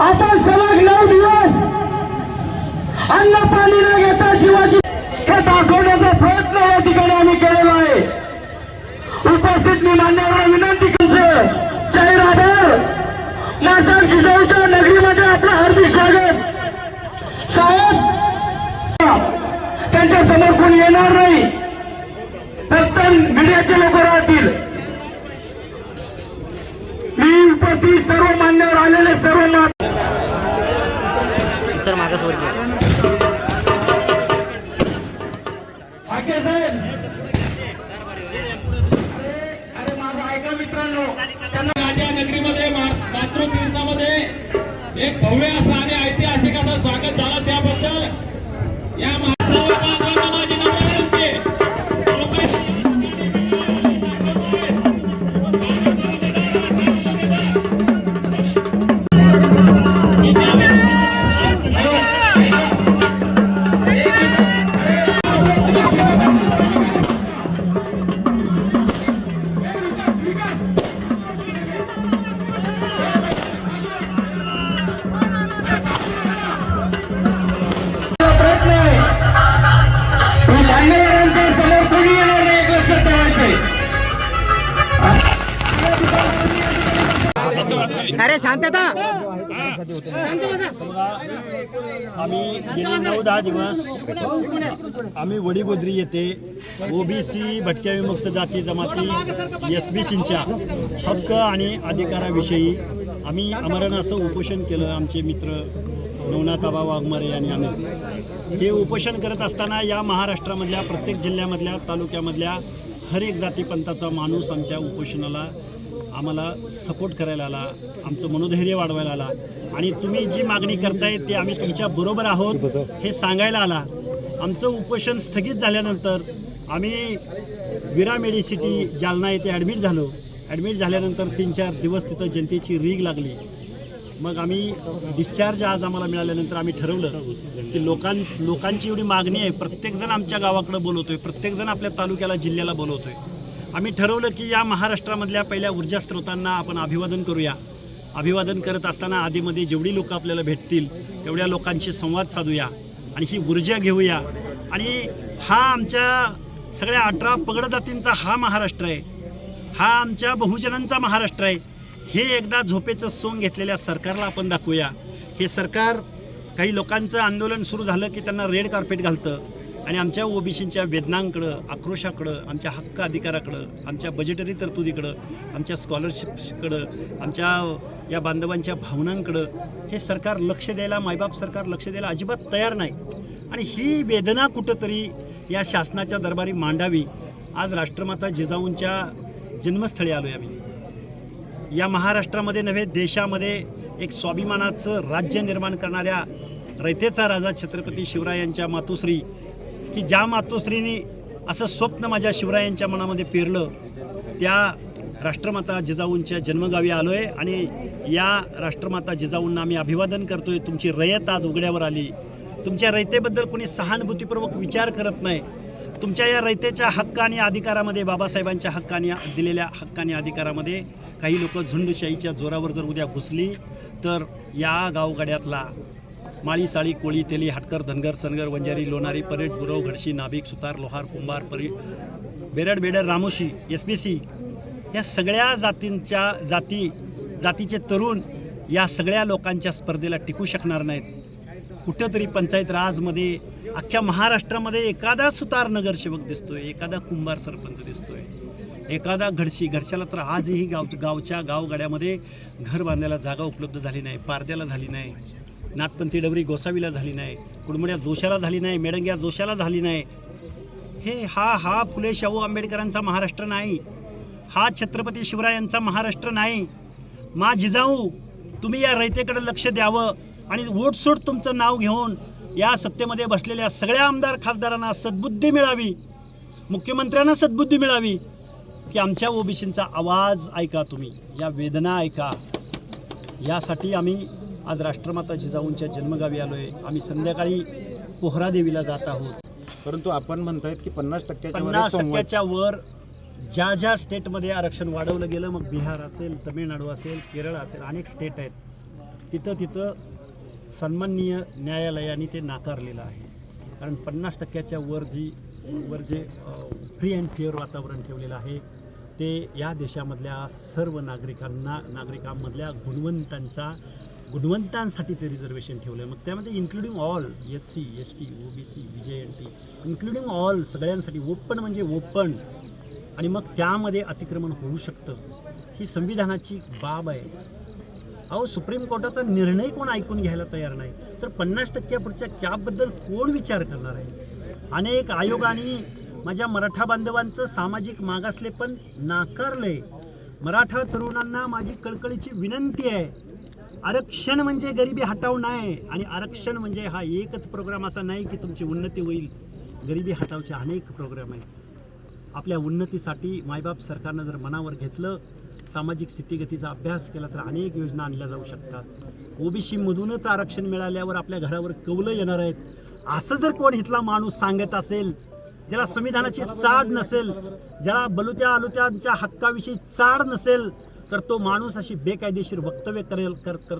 आपण सलग नऊ दिवस अन्न पाणी न घेता जीवाची हे दाखवण्याचा प्रयत्न या ठिकाणी आम्ही केलेला आहे. उपस्थित मी मान्यवर विनंती करतो. जय राधर नासार जिजाऊच्या नगरीमध्ये आपलं हार्दिक स्वागत. साहेब त्यांच्यासमोर कोणी येणार नाही. फक्त मीडियाचे लोक राहतील. मी उपस्थित सर्व मान्यवर आलेले सर्व अरे माझा ऐका मित्रांनो त्यांना राजा नगरीमध्ये मा- मातृतीर्थामध्ये एक भव्य असा आणि ऐतिहासिक असं स्वागत झाला त्याबद्दल. या पण मान्यवरांच्या समोर कोणी येणार नाही एक लक्षात ठेवायचंय. अरे शांतता. आम्ही गेली नऊ दहा दिवस आम्ही वडीगोद्री येथे ओबीसी भटक्या विमुक्त जाती जमाती एस बी सींच्या हक्क आणि अधिकाराविषयी आम्ही अमरण असं उपोषण केलं. आमचे मित्र नवनाथाबा वाघमारे आणि आम्ही. हे उपोषण करत असताना या महाराष्ट्रामधल्या प्रत्येक जिल्ह्यामधल्या तालुक्यामधल्या हर एक जातीपंथाचा माणूस आमच्या उपोषणाला आम्हाला सपोर्ट करायला आला आमचं मनोधैर्य वाढवायला आला. आणि तुम्ही जी मागणी करताय ते आम्ही तुमच्या बरोबर आहोत हे सांगायला आला. आमचं उपोषण स्थगित झाल्यानंतर आम्ही विरा मेडिसिटी जालना येथे ॲडमिट झालो. ॲडमिट झाल्यानंतर तीन चार दिवस तिथं जनतेची रीग लागली. मग आम्ही डिस्चार्ज आज आम्हाला मिळाल्यानंतर आम्ही ठरवलं की लोकां लोकांची एवढी मागणी आहे. प्रत्येकजण आमच्या गावाकडं बोलवतोय. प्रत्येकजण आपल्या तालुक्याला जिल्ह्याला बोलवतोय. आम्ही ठरवलं की या महाराष्ट्रामधल्या पहिल्या ऊर्जा स्रोतांना आपण अभिवादन करूया. अभिवादन करत असताना आधीमध्ये जेवढी लोकं आपल्याला भेटतील तेवढ्या लोकांशी संवाद साधूया आणि ही ऊर्जा घेऊया. आणि हा आमच्या सगळ्या अठरा पगड जातींचा हा महाराष्ट्र आहे. हा आमच्या बहुजनांचा महाराष्ट्र आहे. हे एकदा झोपेचं सोंग घेतलेल्या सरकारला आपण दाखवूया. हे सरकार काही लोकांचं आंदोलन सुरू झालं की त्यांना रेड कार्पेट घालतं. आणि आमच्या ओबीसींच्या वेदनांकडं आक्रोशाकडं आमच्या हक्क अधिकाराकडं आमच्या बजेटरी तरतुदीकडं आमच्या स्कॉलरशिप्सकडं आमच्या या बांधवांच्या भावनांकडं हे सरकार लक्ष द्यायला मायबाप सरकार लक्ष द्यायला अजिबात तयार नाही. आणि ही वेदना कुठंतरी या शासनाच्या दरबारी मांडावी. आज राष्ट्रमाता जिजाऊंच्या जन्मस्थळी आलो आहे आम्ही. या महाराष्ट्रामध्ये नव्हे देशामध्ये एक स्वाभिमानाचं राज्य निर्माण करणाऱ्या रयतेचा राजा छत्रपती शिवरायांच्या मातोश्री की ज्या मातोश्रीने असं स्वप्न माझ्या शिवरायांच्या मनामध्ये पेरलं त्या राष्ट्रमाता जिजाऊंच्या जन्मगावी आलो आहे आणि या राष्ट्रमाता जिजाऊंना आम्ही अभिवादन करतो आहे तुमची रयत आज उघड्यावर आली. तुमच्या रयतेबद्दल कोणी सहानुभूतीपूर्वक विचार करत नाही. तुमच्या या रयतेच्या हक्क आणि अधिकारामध्ये बाबासाहेबांच्या हक्काने दिलेल्या हक्काने अधिकारामध्ये काही लोक झुंडशाहीच्या जोरावर जर उद्या घुसली तर या गावगाड्यातला माळी साळी कोळी तेली हाटकर धनगर सनगर वंजारी लोणारी परेड गुरव घडशी नाभिक सुतार लोहार कुंभार परी बेरड बेडर रामोशी एस बी सी या सगळ्या जातींच्या जाती जातीचे तरुण या सगळ्या लोकांच्या स्पर्धेला टिकू शकणार नाहीत. कुठंतरी पंचायत राजमध्ये अख्ख्या महाराष्ट्रामध्ये एखादा सुतार नगरसेवक दिसतोय एखादा कुंभार सरपंच दिसतोय. एखादा घडशी घडशाला तर आजही गाव गावच्या गावगाड्यामध्ये घर बांधायला जागा उपलब्ध झाली नाही पारद्याला झाली नाही नाथपंथी डबरी गोसावीला झाली नाही कुडमुड्या जोशाला झाली नाही मेडंग्या जोशाला झाली नाही. हे हा हा फुले शाहू आंबेडकरांचा महाराष्ट्र नाही. हा छत्रपती शिवरायांचा महाराष्ट्र नाही. मा जिजाऊ तुम्ही या रयतेकडे लक्ष द्यावं आणि वोटसूट तुमचं नाव घेऊन या सत्तेमध्ये बसलेल्या सगळ्या आमदार खासदारांना सद्बुद्धी मिळावी मुख्यमंत्र्यांना सद्बुद्धी मिळावी. की आमच्या ओबीसींचा आवाज ऐका तुम्ही या वेदना ऐका. यासाठी आम्ही आज राष्ट्रमाता जिजाऊंच्या जन्मगावी आलो आहे आम्ही संध्याकाळी पोहरादेवीला जात आहोत. परंतु आपण म्हणतायत की पन्नास टक्क्याच्या पन्नास टक्क्याच्या वर ज्या ज्या स्टेटमध्ये आरक्षण वाढवलं गेलं मग बिहार असेल तमिळनाडू असेल केरळ असेल अनेक स्टेट आहेत. तिथं तिथं सन्माननीय न्यायालयाने ते नाकारलेलं आहे. कारण पन्नास टक्क्याच्या वर जी वर जे फ्री अँड फेअर वातावरण ठेवलेलं आहे ते या देशामधल्या सर्व नागरिकांना नागरिकांमधल्या गुणवंतांचा गुणवंतांसाठी ते रिझर्वेशन ठेवलं आहे मग त्यामध्ये including all S C S T O B C B J N T including all सगळ्यांसाठी ओपन म्हणजे ओपन आणि मग त्यामध्ये अतिक्रमण होऊ शकतं. ही संविधानाची बाब आहे. अहो सुप्रीम कोर्टाचा निर्णय कोण ऐकून घ्यायला तयार नाही? तर पन्नास टक्क्यापुढच्या कॅबबद्दल कोण विचार करणार आहे? अनेक आयोगाने माझ्या मराठा बांधवांचं सामाजिक मागासले पण नाकारलंय. मराठा तरुणांना माझी कळकळीची विनंती आहे. आरक्षण म्हणजे गरिबी हटाव नाही आणि आरक्षण म्हणजे हा एकच प्रोग्राम असा नाही की तुमची उन्नती होईल. गरिबी हटावचे अनेक प्रोग्राम आहेत. आपल्या उन्नतीसाठी मायबाप सरकारनं जर मनावर घेतलं सामाजिक स्थितीगतीचा अभ्यास केला तर अनेक योजना आणल्या जाऊ शकतात. ओबीसीमधूनच आरक्षण मिळाल्यावर आपल्या घरावर कौलं येणार आहेत. असं जर कोण इथला माणूस सांगत असेल ज्याला संविधानाची चाड नसेल ज्याला बलुत्या आलुत्यांच्या हक्काविषयी चाड नसेल तर तो माणूस अशी बेकायदेशीर वक्तव्य करेल कर कर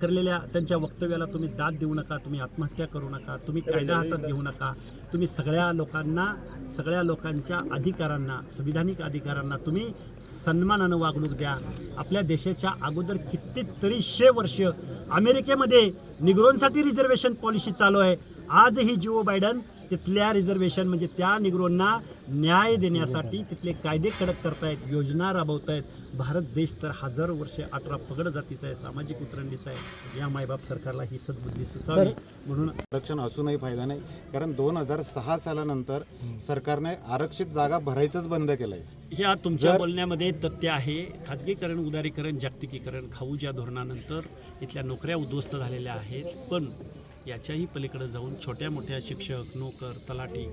करलेल्या त्यांच्या वक्तव्याला तुम्ही दाद देऊ नका तुम्ही आत्महत्या करू नका तुम्ही कायदा हातात घेऊ नका. तुम्ही सगळ्या लोकांना सगळ्या लोकांच्या अधिकारांना संविधानिक अधिकारांना तुम्ही सन्मानानं वागणूक द्या. आपल्या देशाच्या अगोदर कितीतरी शे वर्ष अमेरिकेमध्ये निग्रोनसाठी रिझर्वेशन पॉलिसी चालू आहे. आजही जिओ बायडन तिथल्या रिझर्वेशन म्हणजे त्या निग्रोंना न्याय देण्यासाठी तिथले कायदे कडक करतायत योजना राबवतायत. भारत देश तर हजारो वर्षे अठरा पगड जातीचा आहे सामाजिक उतरंडीचा आहे. या मायबाप सरकारला ही सद्बुद्धी सुचावी म्हणून आरक्षण असूनही फायदा नाही कारण दोन हजार सहा सालानंतर सरकारने आरक्षित जागा भरायचंच बंद केलंय. ह्या तुमच्या बोलण्यामध्ये तथ्य आहे खाजगीकरण उदारीकरण जागतिकीकरण खाऊच्या धोरणानंतर इथल्या नोकऱ्या उद्ध्वस्त झालेल्या आहेत. पण याच्याही पलीकडं जाऊन छोट्या मोठ्या शिक्षक नोकर तलाठी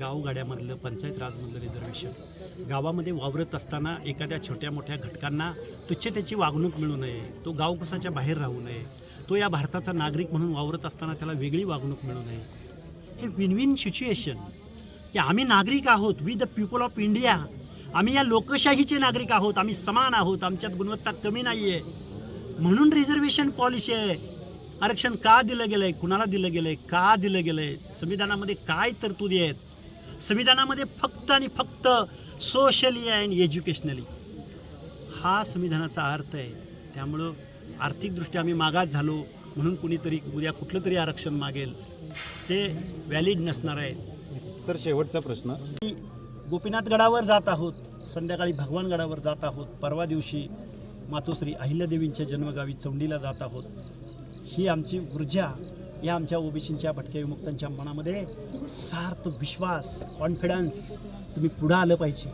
गावगाड्यामधलं पंचायत राजमधलं रिझर्वेशन गावामध्ये वावरत असताना एखाद्या छोट्या मोठ्या घटकांना तुच्छ त्याची वागणूक मिळू नये तो गावकुसाच्या बाहेर राहू नये तो या भारताचा नागरिक म्हणून वावरत असताना त्याला वेगळी वागणूक मिळू नये. हे विन विन सिच्युएशन की आम्ही नागरिक आहोत we the people of India आम्ही या लोकशाहीचे नागरिक आहोत आम्ही समान आहोत आमच्यात गुणवत्ता कमी नाही आहे म्हणून रिझर्वेशन पॉलिसी आहे. आरक्षण का दिलं गेलंय? कुणाला दिलं गेलंय? का दिलं गेलंय? संविधानामध्ये काय तरतुदी आहेत? संविधानामध्ये फक्त आणि फक्त सोशली अँड एज्युकेशनली हा संविधानाचा अर्थ आहे. त्यामुळं आर्थिकदृष्ट्या आम्ही मागास झालो म्हणून कुणीतरी उद्या कुठलं तरी आरक्षण मागेल ते व्हॅलिड नसणार आहे. सर शेवटचा प्रश्न. गोपीनाथ गडावर जात आहोत संध्याकाळी भगवान गडावर जात आहोत परवा दिवशी मातोश्री अहिल्यादेवींच्या जन्मगावी चौंडीला जात आहोत. ही आमची ऊर्जा या आमच्या ओबीसींच्या भटक्या विमुक्तांच्या मनामध्ये सार्थ विश्वास कॉन्फिडन्स तुम्ही पुढं आलं पाहिजे.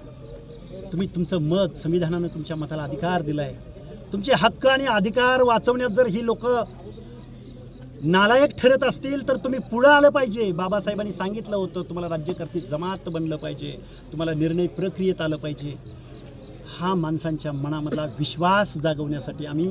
तुम्ही तुमचं मत संविधानानं तुमच्या मताला अधिकार दिला आहे तुमचे हक्क आणि अधिकार वाचवण्यात जर ही लोक नालायक ठरत असतील तर तुम्ही पुढं आलं पाहिजे. बाबासाहेबांनी सांगितलं होतं तुम्हाला राज्यकर्ती जमात बनलं पाहिजे तुम्हाला निर्णय प्रक्रियेत आलं पाहिजे. हा माणसांच्या मनामधला विश्वास जागवण्यासाठी आम्ही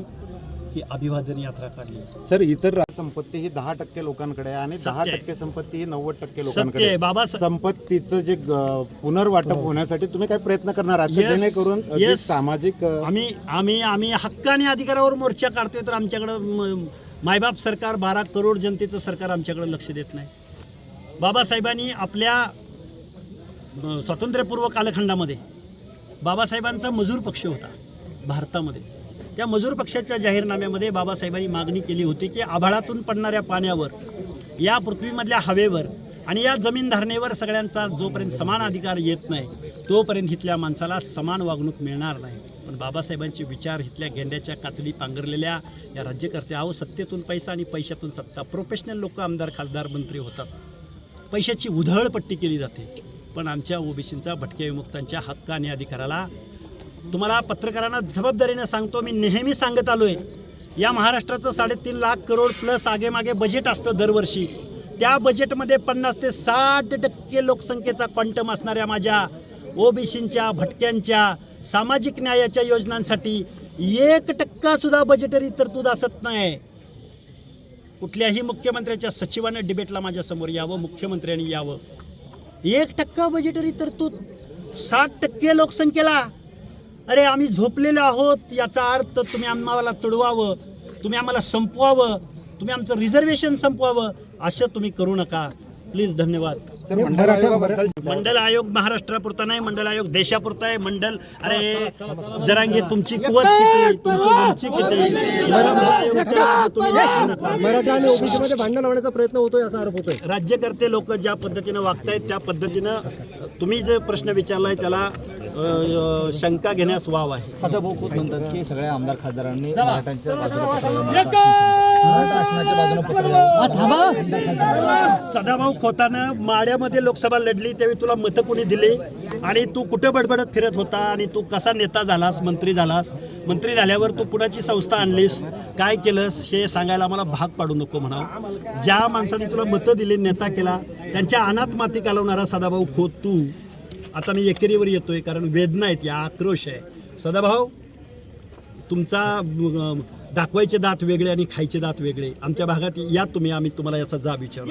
ही अभिवादन यात्रा काढली सर इतर संपत्ती ही दहा टक्के लोकांकडे आहे आणि दहा. टक्के संपत्ती ही नव्वद टक्के लोकांकडे आहे. बाबा संपत्तीचं जे ग- पुनर्वाटप होण्यासाठी तुम्ही काय प्रयत्न करणार आहात Yes, जेणेकरून अ, जे yes. सामाजिक अ, आम्ही आम्ही आम्ही हक्क आणि अधिकारावर मोर्चा काढतोय तर आमच्याकडं म- मायबाप सरकार बारा करोड जनतेचं सरकार आमच्याकडे लक्ष देत नाही. बाबासाहेबांनी आपल्या अ, स्वातंत्र्यपूर्व कालखंडामध्ये बाबासाहेबांचा मजूर पक्ष होता भारतामध्ये. त्या मजूर पक्षाच्या जाहीरनाम्यामध्ये बाबासाहेबांनी मागणी केली होती की आभाळातून पडणाऱ्या पाण्यावर या पृथ्वीमधल्या हवेवर आणि या जमीन धारणेवर सगळ्यांचा जोपर्यंत समान अधिकार येत नाही तोपर्यंत इथल्या माणसाला समान वागणूक मिळणार नाही. पण बाबासाहेबांचे विचार इथल्या गेंड्याच्या कातडी पांघरलेल्या या राज्यकर्त्या अहो सत्तेतून पैसा आणि पैशातून सत्ता. प्रोफेशनल लोक आमदार खासदार मंत्री होतात. पैशाची उधळपट्टी केली जाते. पण आमच्या ओबीसींचा भटक्या विमुक्तांच्या हक्क आणि अधिकाराला तुम्हाला पत्रकारांना जबाबदारीनं सांगतो मी नेहमी सांगत आलो आहे या महाराष्ट्राचं साडेतीन लाख करोड प्लस आगेमागे बजेट असतं दरवर्षी. त्या बजेटमध्ये पन्नास ते साठ टक्के लोकसंख्येचा क्वांटम असणाऱ्या माझ्या ओबीसींच्या भटक्यांच्या सामाजिक न्यायाच्या योजनांसाठी एक टक्का सुद्धा बजेटरी तरतूद असत नाही. कुठल्याही मुख्यमंत्र्याच्या सचिवानं डिबेटला माझ्यासमोर यावं मुख्यमंत्र्यांनी यावं. एक टक्का बजेटरी तरतूद साठ टक्के लोकसंख्येला. अरे आम्ही झोपलेलो आहोत. याचा अर्थ तुम्ही आम्हाला तुडवावं तुम्ही आम्हाला संपवावं तुम्ही आमचं रिझर्वेशन संपवावं असं तुम्ही करू नका. प्लीज धन्यवाद. मंडल आयोग महाराष्ट्रापुरता नाही मंडल आयोग देशापुरता आहे. मंडल अरे जरांगे तुमची कुवत किती भांडण लावण्याचा प्रयत्न होतोय असा आरोप होतोय. राज्यकर्ते लोक ज्या पद्धतीनं वागतायत त्या पद्धतीनं तुम्ही जे प्रश्न विचारलाय त्याला शंका घेण्यास वाव आहे. सदाभाऊ खोत म्हणतात की सगळ्या आमदार खासदारांनी मराठ्यांच्या सदाभाऊ खोतानं माड्यामध्ये लोकसभा लढली त्यावेळी तुला मतं कोणी दिली? आणि तू कुठं बडबडत फिरत होता? आणि तू कसा नेता झालास मंत्री झालास? मंत्री झाल्यावर तू कुणाची संस्था आणलीस? काय केलंस? हे सांगायला आम्हाला भाग पाडू नको म्हणावं. ज्या माणसाने तुला मतं दिली नेता केला त्यांच्या अनाथ माती कालवणारा सदाभाऊ खोत तू. आता मी एकेरीवर येतो आहे कारण वेदना आहेत या आक्रोश आहे. सदाभाऊ तुमचा दाखवायचे दात वेगळे आणि खायचे दात वेगळे. आमच्या भागात या तुम्ही आम्ही तुम्हाला याचा जाब विचारू